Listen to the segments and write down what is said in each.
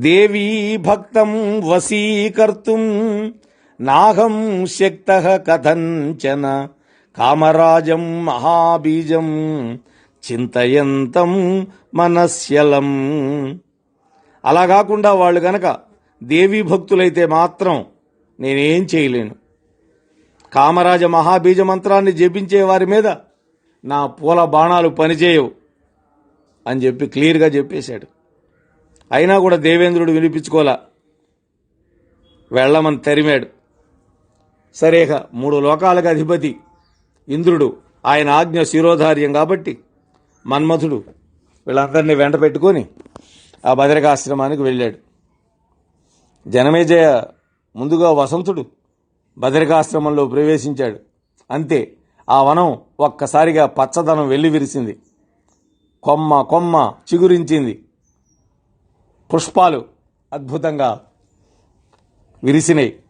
దేవీ భక్తం వశీకర్తుం నాహం శక్త కథంచన కామరాజం మహాబీజం చింతయంతం మనస్యలం. అలా కాకుండా వాళ్ళు గనక దేవీ భక్తులైతే మాత్రం నేనేం చేయలేను. కామరాజ మహాబీజ మంత్రాన్ని జపించే వారి మీద నా పూల బాణాలు పనిచేయవు అని చెప్పి క్లియర్గా చెప్పేశాడు. అయినా కూడా దేవేంద్రుడు వినిపించుకోలా. వెళ్ళమని తరిమాడు. సరేక మూడు లోకాలకు అధిపతి ఇంద్రుడు. ఆయన ఆజ్ఞ శిరోధార్యం కాబట్టి మన్మథుడు వీళ్ళందరినీ వెంట పెట్టుకొని ఆ భద్రకాశ్రమానికి వెళ్ళాడు. జనమేజయ ముందుగా వసంతుడు భద్రకాశ్రమంలో ప్రవేశించాడు. అంతే ఆ వనం ఒక్కసారిగా పచ్చదనం వెళ్ళి విరిసింది కొమ్మ కొమ్మ చిగురించింది. పుష్పాలు అద్భుతంగా విరిసినాయి.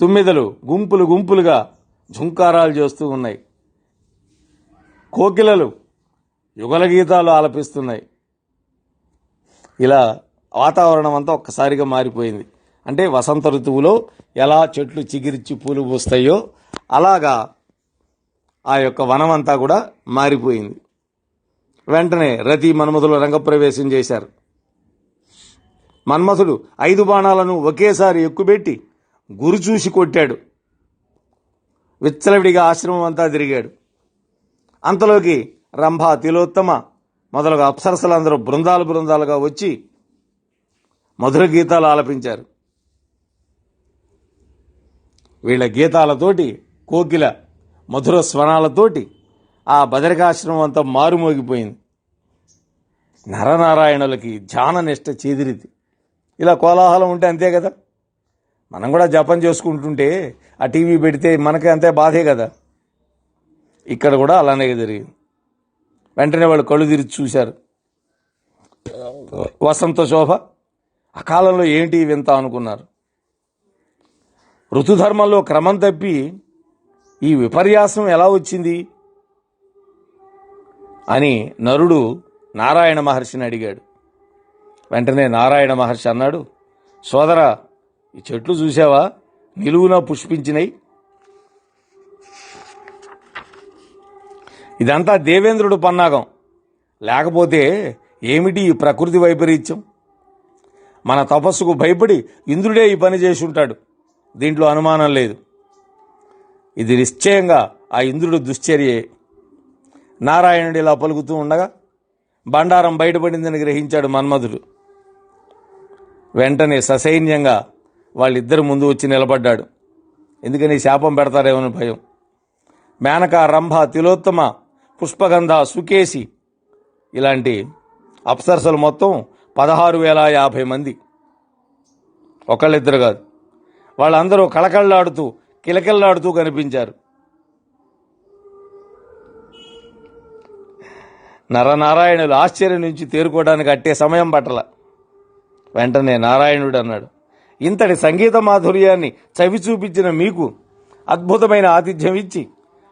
తుమ్మిదలు గుంపులు గుంపులుగా ఝుంకారాలు చేస్తూ ఉన్నాయి. కోకిలలు యుగల గీతాలు ఆలపిస్తున్నాయి. ఇలా వాతావరణం అంతా ఒక్కసారిగా మారిపోయింది. అంటే వసంత ఋతువులో ఎలా చెట్లు చిగిరిచ్చి పూలు పూస్తాయో అలాగా ఆ యొక్క వనం అంతా కూడా మారిపోయింది. వెంటనే రతి మన్మథులు రంగప్రవేశం చేశారు. మన్మథుడు ఐదు బాణాలను ఒకేసారి ఎక్కుబెట్టి గురు చూసి కొట్టాడు. విచ్చలవిడిగా ఆశ్రమం అంతా తిరిగాడు. అంతలోకి రంభ తిలోత్తమ మొదలుగా అప్సరసలందరూ బృందాలు బృందాలుగా వచ్చి మధుర గీతాలు ఆలపించారు. వీళ్ళ గీతాలతోటి కోకిల మధుర స్వనాలతోటి ఆ బదరికాశ్రమం అంతా మారుమోగిపోయింది. నరనారాయణులకి ధ్యాన నిష్ట చేదిరిది. ఇలా కోలాహలం ఉంటే అంతే కదా? మనం కూడా జపం చేసుకుంటుంటే ఆ టీవీ పెడితే మనకి అంతే బాధే కదా? ఇక్కడ కూడా అలానే జరిగింది. వెంటనే వాళ్ళు కళ్ళు తిరిగి చూశారు. వసంత శోభ అకాలంలో ఏంటి వింత అనుకున్నారు? ఋతుధర్మంలో క్రమం తప్పి ఈ విపర్యాసం ఎలా వచ్చింది? అని నరుడు నారాయణ మహర్షిని అడిగాడు. వెంటనే నారాయణ మహర్షి అన్నాడు సోదర ఈ చెట్లు చూసావా నిలువున పుష్పించినాయి ఇదంతా దేవేంద్రుడు పన్నాగం. లేకపోతే ఏమిటి ఈ ప్రకృతి వైపరీత్యం? మన తపస్సుకు భయపడి ఇంద్రుడే ఈ పని చేసి ఉంటాడు దీంట్లో అనుమానం లేదు. ఇది నిశ్చయంగా ఆ ఇంద్రుడు దుశ్చర్యే. నారాయణుడు ఇలా పలుకుతూ ఉండగా బండారం బయటపడిందని గ్రహించాడు మన్మధుడు. వెంటనే ససైన్యంగా వాళ్ళిద్దరు ముందు వచ్చి నిలబడ్డాడు. ఎందుకని శాపం పెడతారేమని భయం. మేనక రంభ తిలోత్తమ పుష్పగంధ సుకేసి ఇలాంటి అప్సరసలు మొత్తం పదహారు వేల యాభై మంది. ఒకళ్ళిద్దరు కాదు. వాళ్ళందరూ కళకళ్ళాడుతూ కిలకిల్లాడుతూ కనిపించారు. నరనారాయణులు ఆశ్చర్యం నుంచి తేరుకోవడానికి అట్టే సమయం పట్టల. వెంటనే నారాయణుడు అన్నాడు ఇంతటి సంగీత మాధుర్యాన్ని చవి చూపించిన మీకు అద్భుతమైన ఆతిథ్యం ఇచ్చి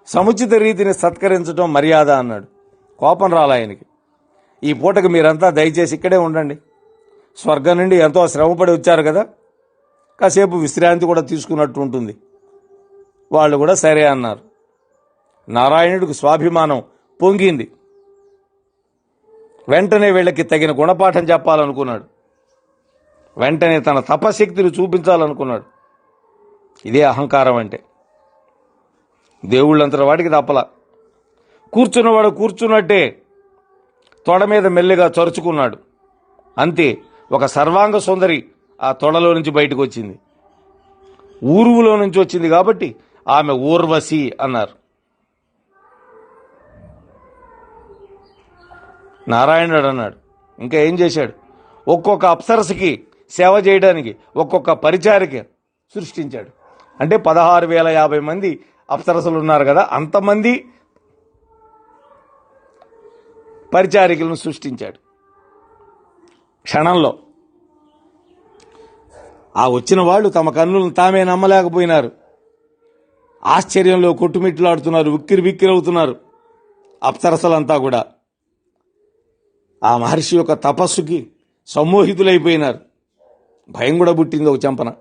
సముచిత రీతిని సత్కరించడం మర్యాద అన్నాడు. కోపం రాలాయనికి ఈ పూటకు మీరంతా దయచేసి ఇక్కడే ఉండండి. స్వర్గం నుండి ఎంతో శ్రమపడి వచ్చారు కదా. కాసేపు విశ్రాంతి కూడా తీసుకున్నట్టు ఉంటుంది. వాళ్ళు కూడా సరే అన్నారు. నారాయణుడికి స్వాభిమానం పొంగింది. వెంటనే వీళ్ళకి తగిన గుణపాఠం చెప్పాలనుకున్నాడు. వెంటనే తన తపశక్తిని చూపించాలనుకున్నాడు. ఇదే అహంకారం అంటే. దేవుళ్ళంతటి వాడికి తప్పల. కూర్చున్నవాడు కూర్చున్నట్టే తొడ మీద మెల్లిగా చరుచుకున్నాడు. అంతే ఒక సర్వాంగ సుందరి ఆ తొడలో నుంచి బయటకు వచ్చింది. ఊరువులో నుంచి వచ్చింది కాబట్టి ఆమె ఊర్వశి అన్నారు. నారాయణుడు అన్నాడు. ఇంకా ఏం చేశాడు? ఒక్కొక్క అప్సరసకి సేవ చేయడానికి ఒక్కొక్క పరిచారిక సృష్టించాడు. అంటే పదహారు వేల యాభై మంది అప్సరసలు ఉన్నారు కదా అంతమంది పరిచారికలను సృష్టించాడు. క్షణంలో ఆ వచ్చిన వాళ్ళు తమ కన్నులను తామే నమ్మలేకపోయినారు. ఆశ్చర్యంలో కొట్టుమిట్లాడుతున్నారు ఉక్కిరి బిక్కిరవుతున్నారు అప్సరసలంతా కూడా. ఆ మహర్షి యొక్క తపస్సుకి సమ్మోహితులైపోయినారు. భయం కూడా పుట్టింది ఒక చెంపన.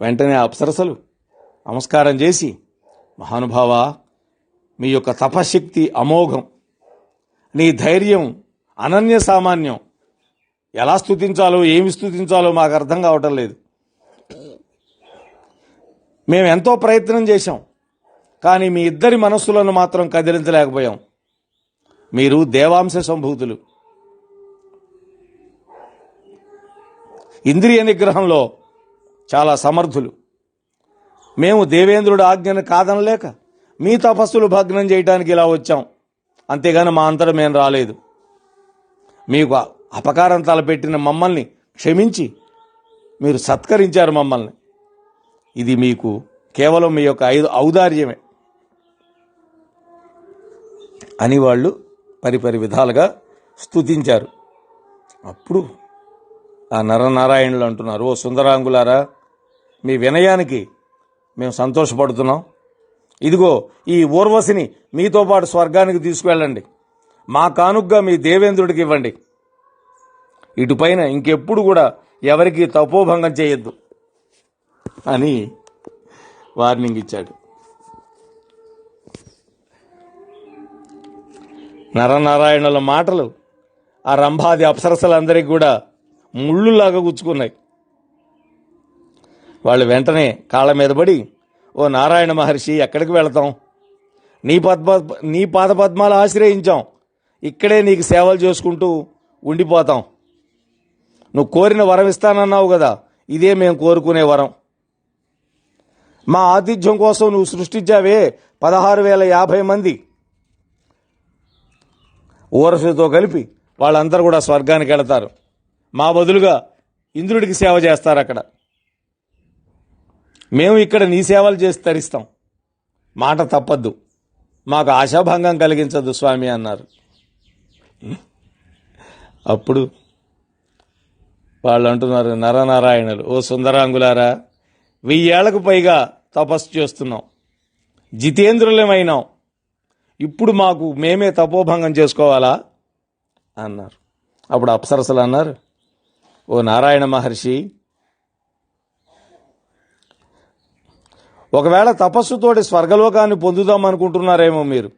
వెంటనే అప్సరసలు నమస్కారం చేసి మహానుభావ మీ యొక్క తపశక్తి అమోఘం నీ ధైర్యం అనన్య సామాన్యం. ఎలా స్థుతించాలో ఏమి స్థుతించాలో మాకు అర్థం కావటం లేదు. మేము ఎంతో ప్రయత్నం చేశాం కానీ మీ ఇద్దరి మనస్సులను మాత్రం కదిలించలేకపోయాం. మీరు దేవాంశ సంభూతులు. ఇంద్రియ నిగ్రహంలో చాలా సమర్థులు. మేము దేవేంద్రుడు ఆజ్ఞను కాదనలేక మీ తపస్సులు భగ్నం చేయడానికి ఇలా వచ్చాం. అంతేగాని మా అంతరం మేము రాలేదు. మీకు అపకారం తలపెట్టిన మమ్మల్ని క్షమించి మీరు సత్కరించారు మమ్మల్ని. ఇది మీకు కేవలం మీ యొక్క ఐదు ఔదార్యమే. అని వాళ్ళు పరిపరి విధాలుగా స్థుతించారు అప్పుడు ఆ నరనారాయణులు అంటున్నారు. ఓ సుందరాంగులారా మీ వినయానికి మేము సంతోషపడుతున్నాం. ఇదిగో ఈ ఊర్వశిని మీతో పాటు స్వర్గానికి తీసుకువెళ్ళండి. మా కానుగ్గా మీ దేవేంద్రుడికి ఇవ్వండి. ఇటుపైన ఇంకెప్పుడు కూడా ఎవరికి తపోభంగం చేయొద్దు అని వార్నింగ్ ఇచ్చాడు. నరనారాయణుల మాటలు ఆ రంభాది అప్సరసలందరికీ కూడా ముళ్ళులాగా గుచ్చుకున్నాయి. వాళ్ళు వెంటనే కాళ్ళ మీద పడి ఓ నారాయణ మహర్షి ఎక్కడికి వెళతాం? నీ పద్మ నీ పాద పద్మాలు ఆశ్రయించాం. ఇక్కడే నీకు సేవలు చేసుకుంటూ ఉండిపోతాం. నువ్వు కోరిన వరం ఇస్తానన్నావు కదా ఇదే మేము కోరుకునే వరం. మా ఆతిథ్యం కోసం నువ్వు సృష్టించావే పదహారు వేల యాభై మంది. ఊరసుతో కలిపి వాళ్ళందరూ కూడా స్వర్గానికి వెళతారు. మా బదులుగా ఇంద్రుడికి సేవ చేస్తారు అక్కడ మేము ఇక్కడ నీ సేవలు చేసి తరిస్తాం. మాట తప్పద్దు. మాకు ఆశాభంగం కలిగించద్దు స్వామి అన్నారు. అప్పుడు వాళ్ళు అంటున్నారు నరనారాయణులు ఓ సుందరాంగులారా వెయ్యేళ్ళకు పైగా తపస్సు చేస్తున్నాం. జితేంద్రులమైనాం. ఇప్పుడు మాకు మేమే తపోభంగం చేసుకోవాలా? అన్నారు. అప్పుడు అప్సరసలు అన్నారు ఓ నారాయణ మహర్షి ఒకవేళ తపస్సుతోటి స్వర్గలోకాన్ని పొందుదాం అనుకుంటున్నారేమో మీరు.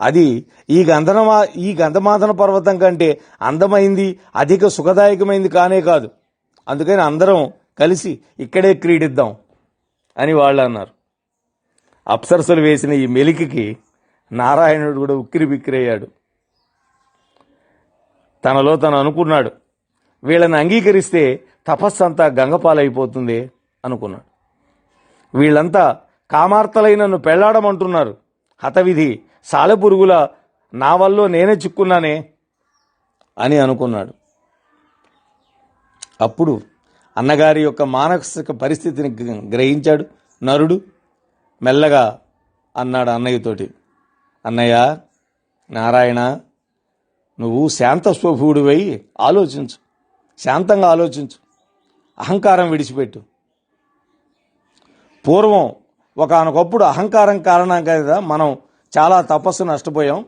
అది ఈ గంధనమా ఈ గంధమాధన పర్వతం కంటే అందమైంది అధిక సుఖదాయకమైంది కానే కాదు. అందుకని అందరం కలిసి ఇక్కడే క్రీడిద్దాం అని వాళ్ళు అన్నారు. అప్సరసలు వేసిన ఈ మెలికకి నారాయణుడు కూడా ఉక్కిరి బిక్కిరయ్యాడు తనలో తను అనుకున్నాడు వీళ్ళని అంగీకరిస్తే తపస్సు అంతా గంగపాలైపోతుంది అనుకున్నాడు. వీళ్ళంతా కామార్తలై నన్ను పెళ్ళాడమంటున్నారు. హతవిధి సాలెపురుగుల నా వల్ల నేనే చిక్కున్నానే అని అనుకున్నాడు. అప్పుడు అన్నగారి యొక్క మానసిక పరిస్థితిని గ్రహించాడు నరుడు. మెల్లగా అన్నాడు అన్నయ్యతోటి అన్నయ్య నారాయణ నువ్వు శాంత స్వభూడివై ఆలోచించు. శాంతంగా ఆలోచించు. అహంకారం విడిచిపెట్టు. పూర్వం ఒకనొకప్పుడు అహంకారం కారణం కదా మనం చాలా తపస్సు నష్టపోయాం.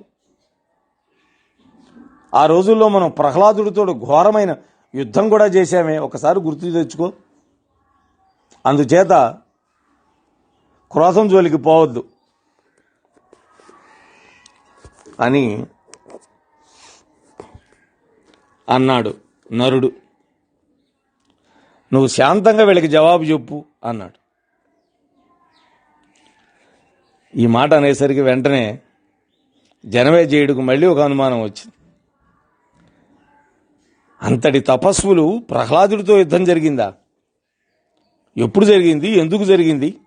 ఆ రోజుల్లో మనం ప్రహ్లాదుడితో ఘోరమైన యుద్ధం కూడా చేశామే. ఒకసారి గుర్తు తెచ్చుకో. అందుచేత క్రోధం జోలికి పోవద్దు. అని అన్నాడు నరుడు. నువ్వు శాంతంగా వీళ్ళకి జవాబు చెప్పు అన్నాడు. ఈ మాట అనేసరికి వెంటనే జనమేజయుడికి మళ్ళీ ఒక అనుమానం వచ్చింది. అంతటి తపస్సులు ప్రహ్లాదుడితో యుద్ధం జరిగిందా? ఎప్పుడు జరిగింది? ఎందుకు జరిగింది?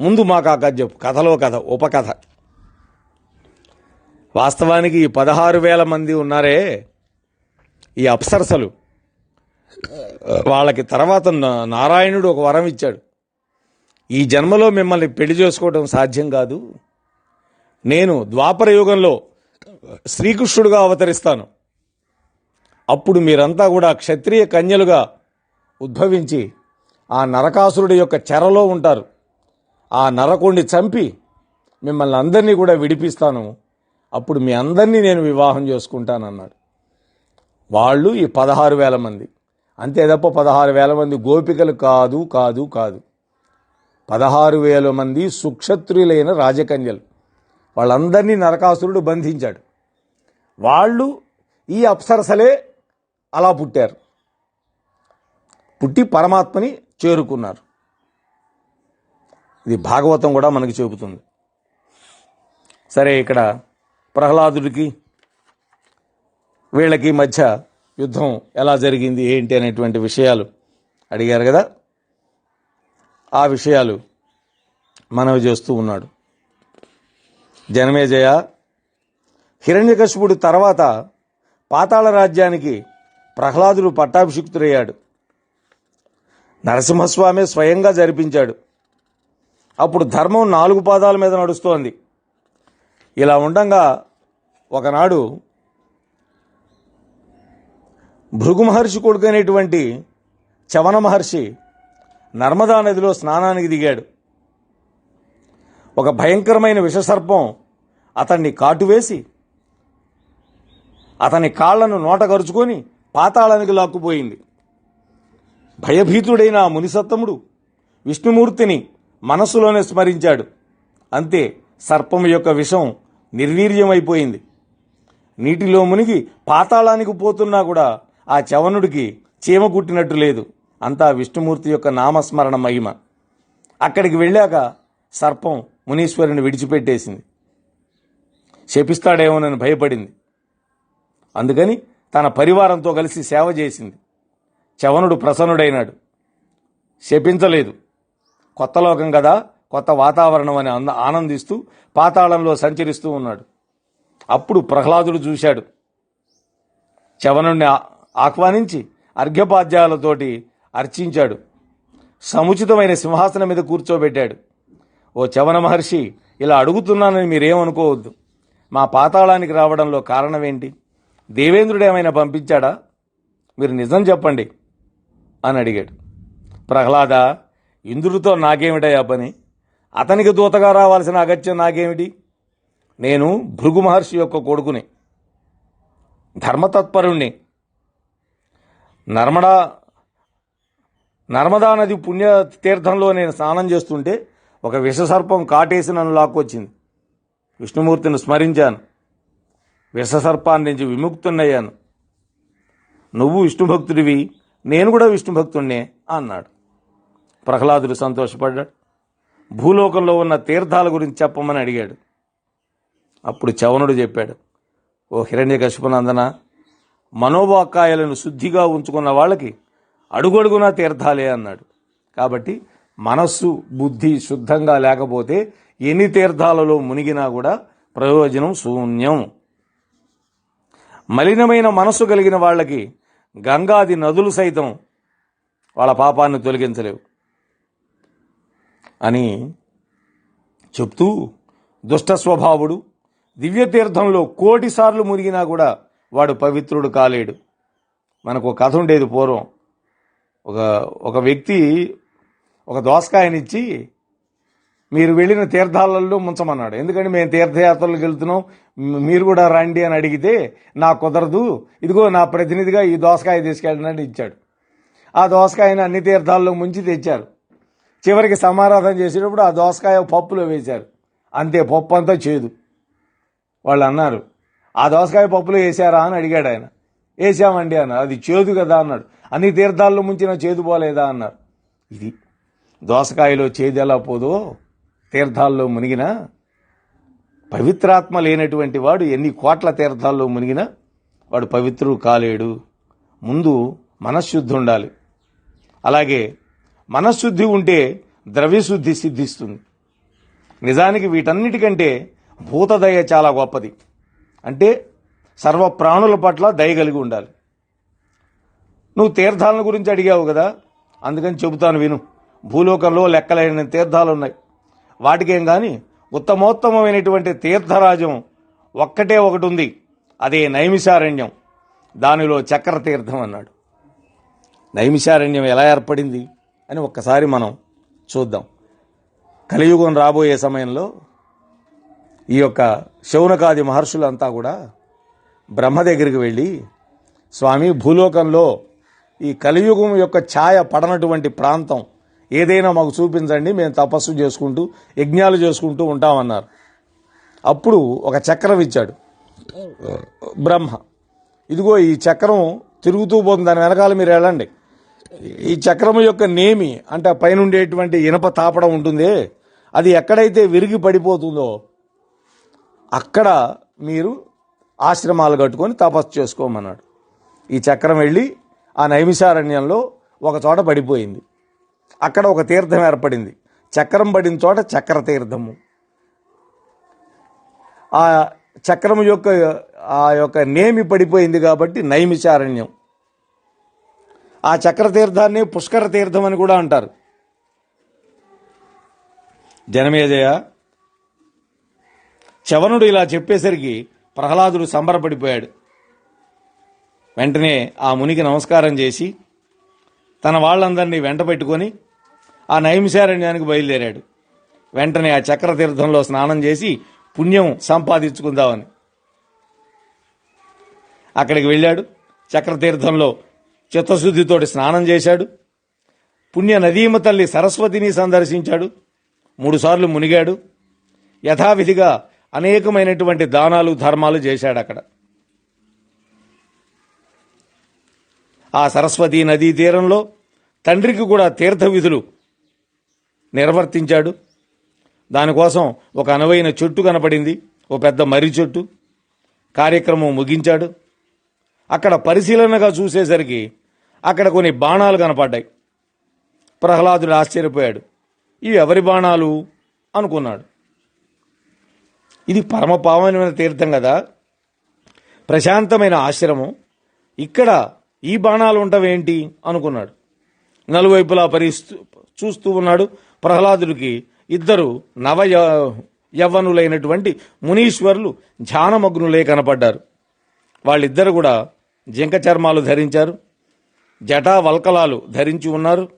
ముందు మాకు ఆ కథ చెప్పు. కథలో కథ ఉపకథ. వాస్తవానికి ఈ పదహారు వేల మంది ఉన్నారే ఈ అప్సరసలు. వాళ్ళకి తర్వాత నారాయణుడు ఒక వరం ఇచ్చాడు. ఈ జన్మలో మిమ్మల్ని పెళ్ళి చేసుకోవడం సాధ్యం కాదు. నేను ద్వాపర యుగంలో శ్రీకృష్ణుడుగా అవతరిస్తాను. అప్పుడు మీరంతా కూడా క్షత్రియ కన్యలుగా ఉద్భవించి ఆ నరకాసురుడి యొక్క చెరలో ఉంటారు. ఆ నరకుణ్ణి చంపి మిమ్మల్ని అందరినీ కూడా విడిపిస్తాను. అప్పుడు మీ అందరినీ నేను వివాహం చేసుకుంటానన్నాడు. వాళ్ళు ఈ పదహారు వేల మంది. అంతే తప్ప పదహారు వేల మంది గోపికలు కాదు కాదు కాదు. పదహారు వేల మంది సుక్షత్రులైన రాజకన్యలు. వాళ్ళందరినీ నరకాసురుడు బంధించాడు. వాళ్ళు ఈ అప్సరసలే అలా పుట్టారు. పుట్టి పరమాత్మని చేరుకున్నారు. ఇది భాగవతం కూడా మనకి చెబుతుంది. సరే ఇక్కడ ప్రహ్లాదుడికి వీళ్ళకి మధ్య యుద్ధం ఎలా జరిగింది ఏంటి అనేటువంటి విషయాలు అడిగారు కదా? ఆ విషయాలు మనవి చేస్తూ ఉన్నాడు. జనమేజయ హిరణ్యకశిపుడు తర్వాత పాతాళ రాజ్యానికి ప్రహ్లాదుడు పట్టాభిషిక్తుడయ్యాడు. నరసింహస్వామి స్వయంగా జరిపించాడు. అప్పుడు ధర్మం నాలుగు పాదాల మీద నడుస్తోంది. ఇలా ఉండంగా ఒకనాడు భృగు మహర్షి కొడుకైనటువంటి చవన మహర్షి నర్మదా నదిలో స్నానానికి దిగాడు. ఒక భయంకరమైన విషసర్పం అతన్ని కాటువేసి అతని కాళ్ళను నోటగరుచుకొని పాతాళానికి లాక్కుపోయింది. భయభీతుడైన ఆ మునిసత్తముడు విష్ణుమూర్తిని మనస్సులోనే స్మరించాడు. అంతే సర్పం యొక్క విషం నిర్వీర్యమైపోయింది. నీటిలో మునిగి పాతాళానికి పోతున్నా కూడా ఆ చవనుడికి చీమ కుట్టినట్టు లేదు. అంతా విష్ణుమూర్తి యొక్క నామస్మరణ మహిమ. అక్కడికి వెళ్ళాక సర్పం మునీశ్వరుని విడిచిపెట్టేసింది. శపిస్తాడేమోనని భయపడింది. అందుకని తన పరివారంతో కలిసి సేవ చేసింది. చవనుడు ప్రసన్నుడైనాడు. శపించలేదు. కొత్త లోకం కదా కొత్త వాతావరణం అని అంద ఆనందిస్తూ పాతాళంలో సంచరిస్తూ ఉన్నాడు. అప్పుడు ప్రహ్లాదుడు చూశాడు. చవనుణ్ణి ఆహ్వానించి అర్ఘ్యపాద్యాలతోటి అర్చించాడు. సముచితమైన సింహాసనం మీద కూర్చోబెట్టాడు. ఓ చవన మహర్షి ఇలా అడుగుతున్నానని మీరేమనుకోవద్దు. మా పాతాళానికి రావడంలో కారణం ఏంటి దేవేంద్రుడు ఏమైనా పంపించాడా? మీరు నిజం చెప్పండి అని అడిగాడు. ప్రహ్లాద ఇంద్రుడితో నాకేమిటయ్యా పని? అతనికి దూతగా రావాల్సిన అగత్యం నాకేమిటి? నేను భృగు మహర్షి యొక్క కొడుకుని ధర్మతత్పరుణ్ణి నర్మడా నర్మదా నది పుణ్య తీర్థంలో నేను స్నానం చేస్తుంటే ఒక విషసర్పం కాటేసి నన్ను లాక్కొచ్చింది. విష్ణుమూర్తిని స్మరించాను. విషసర్పాన్ని నుంచి విముక్తున్నయ్యాను. నువ్వు విష్ణు భక్తుడివి నేను కూడా విష్ణు భక్తుడినే అన్నాడు. ప్రహ్లాదుడు సంతోషపడ్డాడు. భూలోకంలో ఉన్న తీర్థాల గురించి చెప్పమని అడిగాడు. అప్పుడు చవనుడు చెప్పాడు ఓ హిరణ్య కశిపునందన మనోవాకాయలను శుద్ధిగా ఉంచుకున్న వాళ్ళకి అడుగడుగునా తీర్థాలే అన్నాడు. కాబట్టి మనస్సు బుద్ధి శుద్ధంగా లేకపోతే ఎన్ని తీర్థాలలో మునిగినా కూడా ప్రయోజనం శూన్యం. మలినమైన మనస్సు కలిగిన వాళ్ళకి గంగాది నదులు సైతం వాళ్ళ పాపాన్ని తొలగించలేవు అని చెప్తూ దుష్ట స్వభావుడు దివ్యతీర్థంలో తీర్థంలో కోటిసార్లు మునిగినా కూడా వాడు పవిత్రుడు కాలేడు. మనకు ఒక కథ ఉండేది పూర్వం. ఒక ఒక వ్యక్తి ఒక దోసకాయనిచ్చి మీరు వెళ్ళిన తీర్థాలలో ముంచమన్నాడు. ఎందుకంటే మేము తీర్థయాత్రలకు వెళ్తున్నాం మీరు కూడా రండి అని అడిగితే నాకు కుదరదు ఇదిగో నా ప్రతినిధిగా ఈ దోసకాయ తీసుకెళ్ళడానికి ఇచ్చాడు. ఆ దోసకాయని అన్ని తీర్థాల్లో ముంచి తెచ్చారు. చివరికి సమారాధన చేసేటప్పుడు ఆ దోసకాయ పప్పులో వేశారు. అంతే పప్పు అంతా చేదు వాళ్ళు అన్నారు. ఆ దోసకాయ పప్పులో వేసారా అని అడిగాడు ఆయన. వేసామండి అన్నారు. అది చేదు కదా అన్నాడు. అన్ని తీర్థాల్లో ముంచిన చేదు పోలేదా అన్నారు. ఇది దోసకాయలో చేదు ఎలా పోదో తీర్థాల్లో మునిగినా పవిత్రాత్మ లేనటువంటి వాడు ఎన్ని కోట్ల తీర్థాల్లో మునిగినా వాడు పవిత్రుడు కాలేడు. ముందు మనశ్శుద్ధి ఉండాలి. అలాగే మనశ్శుద్ధి ఉంటే ద్రవ్యశుద్ధి సిద్ధిస్తుంది. నిజానికి వీటన్నిటికంటే భూతదయ చాలా గొప్పది. అంటే సర్వ ప్రాణుల పట్ల దయ కలిగి ఉండాలి. నువ్వు తీర్థాలను గురించి అడిగావు కదా అందుకని చెబుతాను విను. భూలోకంలో లెక్కలేని తీర్థాలు ఉన్నాయి వాటికేం కానీ ఉత్తమోత్తమైనటువంటి తీర్థరాజం ఒక్కటే ఒకటి ఉంది అదే నైమిషారణ్యం. దానిలో చక్ర తీర్థం అన్నాడు. నైమిషారణ్యం ఎలా ఏర్పడింది అని ఒక్కసారి మనం చూద్దాం. కలియుగం రాబోయే సమయంలో ఈ యొక్క శౌనకాది మహర్షులంతా కూడా బ్రహ్మ దగ్గరికి వెళ్ళి స్వామి భూలోకంలో ఈ కలియుగం యొక్క ఛాయ పడనటువంటి ప్రాంతం ఏదైనా మాకు చూపించండి మేము తపస్సు చేసుకుంటూ యజ్ఞాలు చేసుకుంటూ ఉంటామన్నారు. అప్పుడు ఒక చక్రం ఇచ్చాడు. బ్రహ్మ ఇదిగో ఈ చక్రం తిరుగుతూ పోతుంది దాని వెనకాల మీరు వెళ్ళండి. ఈ చక్రం యొక్క నేమి అంటే పైనుండేటువంటి పైన ఉండేటువంటి ఇనప తాపడం ఉంటుంది అది ఎక్కడైతే విరిగి పడిపోతుందో అక్కడ మీరు ఆశ్రమాలు కట్టుకొని తపస్సు చేసుకోమన్నాడు. ఈ చక్రం వెళ్ళి ఆ నైమిషారణ్యంలో ఒక చోట పడిపోయింది. అక్కడ ఒక తీర్థం ఏర్పడింది. చక్రం పడిన చోట చక్ర తీర్థము. ఆ చక్రం యొక్క ఆ యొక్క నేమి పడిపోయింది కాబట్టి నైమిషారణ్యం. ఆ చక్ర తీర్థాన్ని పుష్కర తీర్థం అని కూడా అంటారు. జనమేజయ చవనుడు ఇలా చెప్పేసరికి ప్రహ్లాదుడు సంబరపడిపోయాడు. వెంటనే ఆ మునికి నమస్కారం చేసి తన వాళ్ళందరినీ వెంట పెట్టుకొని ఆ నైమిషారణ్యానికి బయలుదేరాడు. వెంటనే ఆ చక్ర తీర్థంలో స్నానం చేసి పుణ్యం సంపాదించుకుందామని. అక్కడికి వెళ్ళాడు. చక్రతీర్థంలో చిత్తశుద్ధితోటి స్నానం చేశాడు. పుణ్య నదీమ తల్లి సరస్వతిని సందర్శించాడు. మూడుసార్లు మునిగాడు. యథావిధిగా అనేకమైనటువంటి దానాలు ధర్మాలు చేశాడు అక్కడ ఆ సరస్వతి నదీ తీరంలో తండ్రికి కూడా తీర్థ విధులు నిర్వర్తించాడు. దానికోసం ఒక అనువైన చెట్టు కనపడింది ఓ పెద్ద మర్రి చెట్టు. కార్యక్రమం ముగించాడు. అక్కడ పరిశీలనగా చూసేసరికి అక్కడ కొన్ని బాణాలు కనపడ్డాయి. ప్రహ్లాదుడు ఆశ్చర్యపోయాడు. ఇవి ఎవరి బాణాలు? అనుకున్నాడు. ఇది పరమ పావనమైన తీర్థం కదా. ప్రశాంతమైన ఆశ్రమం. ఇక్కడ ఈ బాణాలు ఉంటవేంటి అనుకున్నాడు. నలువైపులా పరిస్తూ చూస్తూ ఉన్నాడు ప్రహ్లాదుడికి ఇద్దరు నవ యవ్వనులైనటువంటి మునీశ్వరులు ధ్యానమగ్నులే కనపడ్డారు. వాళ్ళిద్దరు కూడా జింక చర్మాలు ధరించారు. జటా వల్కలాలు ధరించి ఉన్నారు.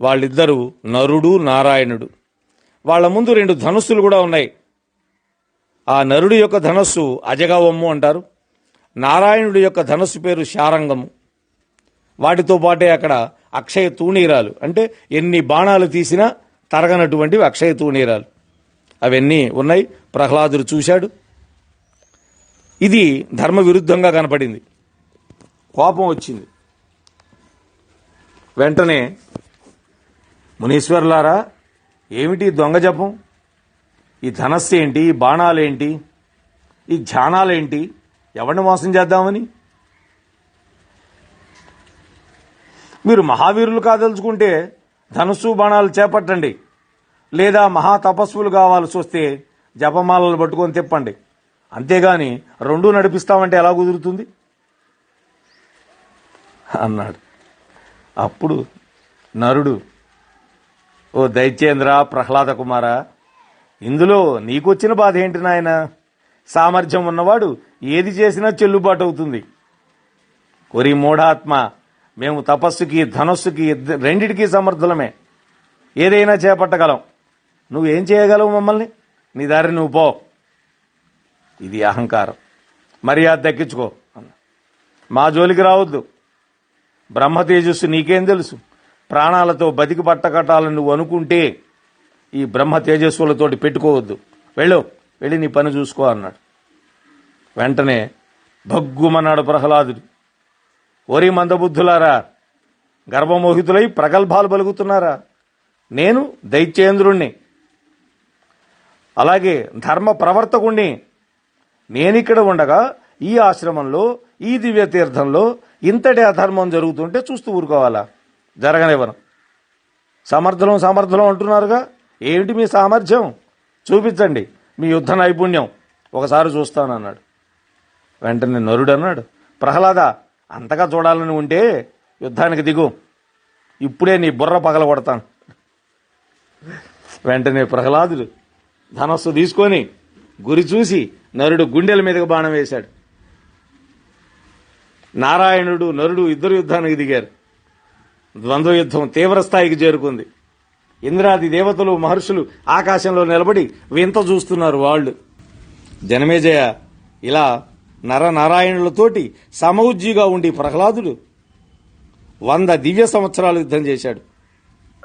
వాళ్ళిద్దరూ నరుడు నారాయణుడు. వాళ్ళ ముందు రెండు ధనుస్సులు కూడా ఉన్నాయి. ఆ నరుడి యొక్క ధనస్సు అజగవమ్ము అంటారు. నారాయణుడి యొక్క ధనస్సు పేరు శారంగము. వాటితో పాటే అక్కడ అక్షయ తూణీరాలు అంటే ఎన్ని బాణాలు తీసినా తరగనటువంటివి అక్షయ తూణీరాలు అవన్నీ ఉన్నాయి. ప్రహ్లాదుడు చూశాడు. ఇది ధర్మ విరుద్ధంగా కనపడింది. కోపం వచ్చింది. వెంటనే మునీశ్వర్లారా ఏమిటి దొంగ జపం? ఈ ధనస్సు ఏంటి ఈ బాణాలేంటి? ఈ ధ్యానాలేంటి? ఎవరిని మోసం చేద్దామని? మీరు మహావీరులు కాదలుచుకుంటే ధనుస్సు బాణాలు చేపట్టండి. లేదా మహా తపస్సులు కావాల్సి వస్తే జపమాలలు పట్టుకొని తిప్పండి. అంతేగాని రెండూ నడిపిస్తామంటే ఎలా కుదురుతుంది? అన్నాడు. అప్పుడు నరుడు ఓ దైత్యేంద్ర ప్రహ్లాద కుమారా ఇందులో నీకొచ్చిన బాధ ఏంటి నాయన? సామర్థ్యం ఉన్నవాడు ఏది చేసినా చెల్లుబాటు అవుతుంది ఒరి మూఢాత్మ మేము తపస్సుకి ధనస్సుకి రెండిటికి సమర్థులమే. ఏదైనా చేపట్టగలం. నువ్వేం చేయగలవు మమ్మల్ని? నీ దారి నువ్వు పో. ఇది అహంకారం. మర్యాద దక్కించుకో. మా జోలికి రావద్దు. బ్రహ్మ తేజస్సు నీకేం తెలుసు? ప్రాణాలతో బతికి పట్టకట్టాలని నువ్వు అనుకుంటే ఈ బ్రహ్మ తేజస్సులతోటి పెట్టుకోవద్దు. వెళ్ళు వెళ్ళి నీ పని చూసుకో అన్నాడు. వెంటనే భగ్గుమన్నాడు ప్రహ్లాదుడు. ఓరి మందబుద్ధులారా గర్భమోహితులై ప్రగల్భాలు పలుకుతున్నారా? నేను దైత్యేంద్రుణ్ణి. అలాగే ధర్మ ప్రవర్తకుణ్ణి. నేనిక్కడ ఉండగా ఈ ఆశ్రమంలో ఈ దివ్య తీర్థంలో ఇంతటి అధర్మం జరుగుతుంటే చూస్తూ ఊరుకోవాలా? జరగనివ్వను. సమర్థులం సమర్థులం అంటున్నారుగా? ఏమిటి మీ సామర్థ్యం? చూపించండి. మీ యుద్ధ నైపుణ్యం. ఒకసారి చూస్తానన్నాడు. వెంటనే నరుడు అన్నాడు ప్రహ్లాద అంతగా చూడాలని ఉంటే యుద్ధానికి దిగు. ఇప్పుడే నీ బుర్ర పగల కొడతాను వెంటనే ప్రహ్లాదుడు ధనస్సు తీసుకొని గురి చూసి నరుడు గుండెల మీదకి బాణం వేశాడు. నారాయణుడు నరుడు ఇద్దరు యుద్ధానికి దిగారు. ద్వంద్వ యుద్ధం తీవ్ర స్థాయికి చేరుకుంది. ఇంద్రాది దేవతలు మహర్షులు ఆకాశంలో నిలబడి వింత చూస్తున్నారు వాళ్ళు. జనమేజయ ఇలా నర నారాయణులతోటి సమౌజ్జిగా ఉండి ప్రహ్లాదుడు వంద దివ్య సంవత్సరాలు యుద్ధం చేశాడు.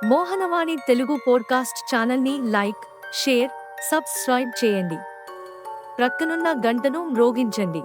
మోహనవాణి తెలుగు పోడ్కాస్ట్ ఛానల్ని లైక్ షేర్ సబ్స్క్రైబ్ చేయండి. ప్రక్కనున్న గంటను మ్రోగించండి.